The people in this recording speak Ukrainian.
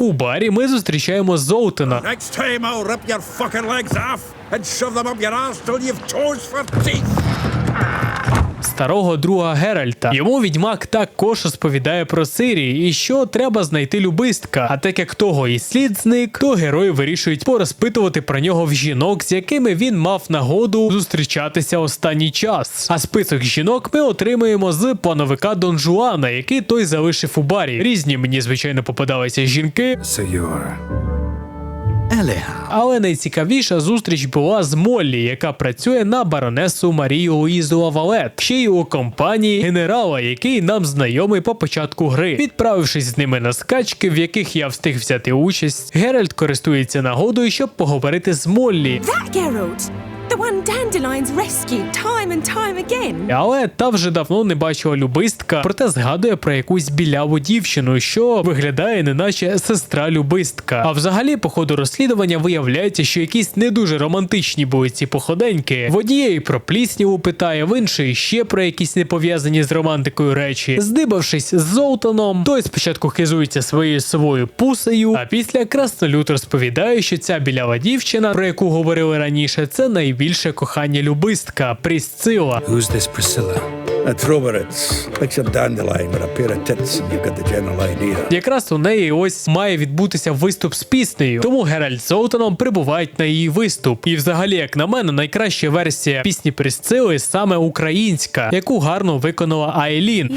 У барі ми зустрічаємо Золтана, старого друга Геральта. Йому відьмак також розповідає про Сирії і що треба знайти любистка. А так як того і слід зник, то герої вирішують порозпитувати про нього в жінок, з якими він мав нагоду зустрічатися останній час. А список жінок ми отримуємо з пановика Дон Жуана, який той залишив у барі. Різні мені звичайно попадалися жінки, Eleanor. Але найцікавіша зустріч була з Моллі, яка працює на баронесу Марію Луїзу Лавалет, ще й у компанії генерала, який нам знайомий по початку гри. Відправившись з ними на скачки, в яких я встиг взяти участь, Геральт користується нагодою, щоб поговорити з Моллі. That Geralt, the one Dandelions rescued time and time again. Але та вже давно не бачила любистка, проте згадує про якусь біляву дівчину, що виглядає неначе сестра любистка. А взагалі, по ходу розслідування виявляється, що якісь не дуже романтичні були ці походеньки. В однієї про плісняву питає, в іншої ще про якісь не пов'язані з романтикою речі. Здибавшись з Золтаном, той спочатку хизується своєю совою пусею, а після краснолют розповідає, що ця білява дівчина, про яку говорили раніше, це найбільше кохання любистка Прісцила. Who's this Priscilla? A Troveritz. Picture dandelion with a pair of tits and you've got the general idea. Якраз у неї ось має відбутися виступ з піснею, тому Геральт з Золтаном прибувають на її виступ. І взагалі, як на мене, найкраща версія пісні Присцили саме українська, яку гарно виконала Айлін.